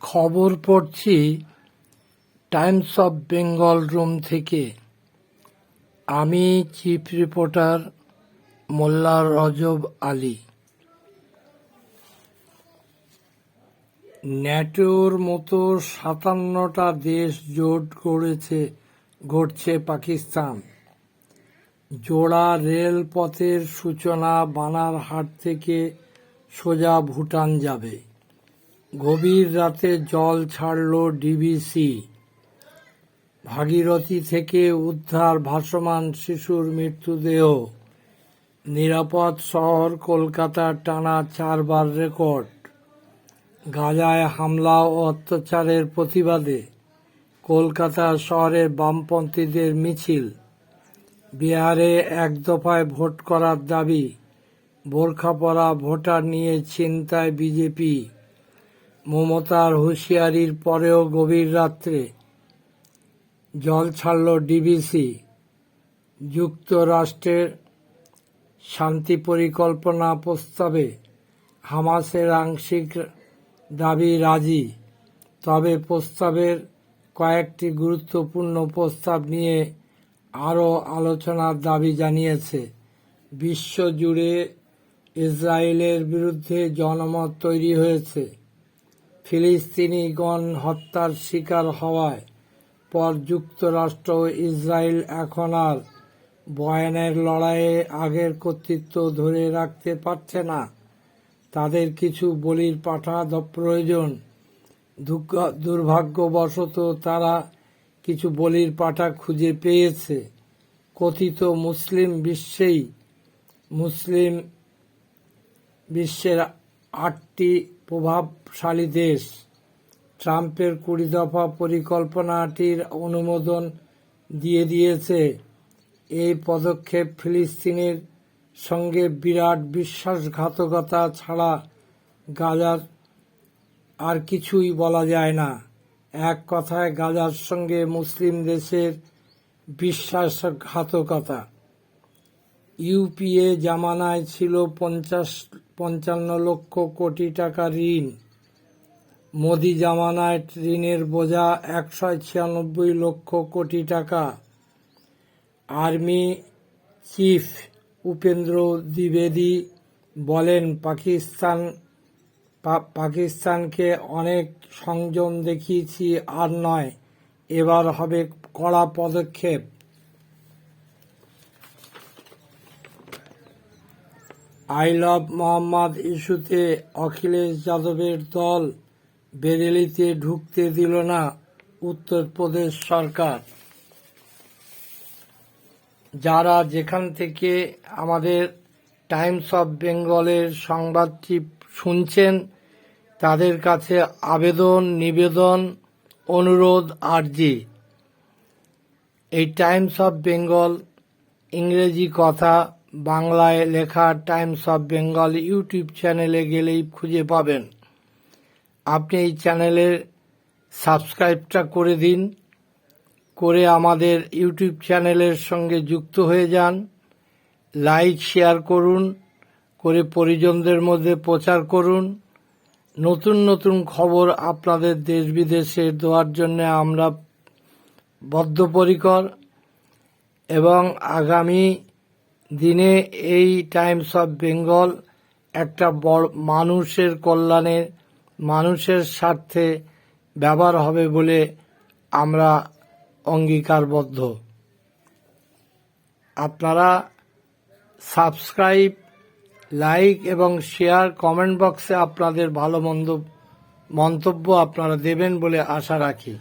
খবর পড়ছি Times of Bengal room থেকে। আমি চিফ রিপোর্টার মোল্লা রজব আলী। ন্যাটোর মতো সাতান্নটা দেশ জোট গড়েছে, গড়ছে পাকিস্তান। জোড়া রেলপথের সূচনা বানারহাট থেকে সোজা ভুটান যাবে। গভীর রাতে জল ছাড়ল ডিবিসি। ভাগীরথী থেকে উদ্ধার ভাসমান শিশুর মৃত্যুদেহ নিরাপদ শহর কলকাতার টানা চারবার রেকর্ড। গাজায় হামলা ও অত্যাচারের প্রতিবাদে কলকাতা শহরে বামপন্থীদের মিছিল। বিহারে এক দফায় ভোট করার দাবি বোরখা পরা ভোটার নিয়ে চিন্তায় বিজেপি। মমতার হুঁশিয়ারির পরেও গভীর রাত্রে জল ছাড়ল ডিবিসি। যুক্তরাষ্ট্রের শান্তি পরিকল্পনা প্রস্তাবে হামাসের আংশিক দাবি রাজি, তবে প্রস্তাবের কয়েকটি গুরুত্বপূর্ণ প্রস্তাব নিয়ে আরও আলোচনার দাবি জানিয়েছে। বিশ্বজুড়ে ইসরায়েলের বিরুদ্ধে জনমত তৈরি হয়েছে। ফিলিস্তিনিগণ হত্যার শিকার হওয়ায় পর যুক্তরাষ্ট্র ইসরায়েল এখন আর বয়ানের লড়াইয়ে আগের কর্তৃত্ব ধরে রাখতে পারছে না। তাদের কিছু বলির পাঠা প্রয়োজন। দুর্ভাগ্যবশত তারা কিছু বলির পাঠা খুঁজে পেয়েছে। কথিত মুসলিম বিশ্বেই, মুসলিম বিশ্বের আটটি প্রভাবশালী দেশ। ট্রাম্পের কুড়ি দফা পরিকল্পনাটির অনুমোদন দিয়ে দিয়েছে। এই পদক্ষেপ ফিলিস্তিনের সঙ্গে বিরাট বিশ্বাসঘাতকতা ছাড়া গাজার আর কিছুই বলা যায় না। এক কথায়, গাজার সঙ্গে মুসলিম দেশের বিশ্বাসঘাতকতা। ইউপিএ জামানায় ছিল পঞ্চাশ পঞ্চান্ন লক্ষ কোটি টাকা ঋণ। মোদি জামানায় ঋণের বোঝা একশো ছিয়ানব্বই লক্ষ কোটি টাকা। আর্মি চিফ উপেন্দ্র দ্বিবেদী বলেন, পাকিস্তান পাকিস্তানকে অনেক সংযম দেখিয়েছি, আর নয়, এবার হবে কড়া পদক্ষেপ। আই লাভ মোহাম্মদ ইস্যুতে অখিলেশ যাদবের দল বেরেলিতে ঢুকতে দিল না উত্তরপ্রদেশ সরকার। যারা যেখান থেকে আমাদের টাইমস অফ বেঙ্গলের সংবাদটি শুনছেন, তাদের কাছে আবেদন, নিবেদন, অনুরোধ, আর্জি। এই টাইমস অফ বেঙ্গল ইংরেজি কথা বাংলায় লেখা টাইমস অফ বেঙ্গল ইউটিউব চ্যানেলে গেলেই খুঁজে পাবেন। আপনি এই চ্যানেলের সাবস্ক্রাইবটা করে দিন, করে আমাদের ইউটিউব চ্যানেলের সঙ্গে যুক্ত হয়ে যান, লাইক, শেয়ার করুন, করে পরিজনদের মধ্যে প্রচার করুন। নতুন নতুন খবর আপনাদের দেশ বিদেশে দেওয়ার জন্য আমরা বদ্ধপরিকর এবং আগামী দিনে এই টাইমস অফ বেঙ্গল একটা বড় মানুষের কল্যাণে, মানুষের স্বার্থে ব্যবহার হবে বলে আমরা অঙ্গীকারবদ্ধ। আপনারা সাবস্ক্রাইব, লাইক এবং শেয়ার কমেন্ট বক্সে আপনাদের ভালো মন্দ, মন্তব্য আপনারা দেবেন বলে আশা রাখি।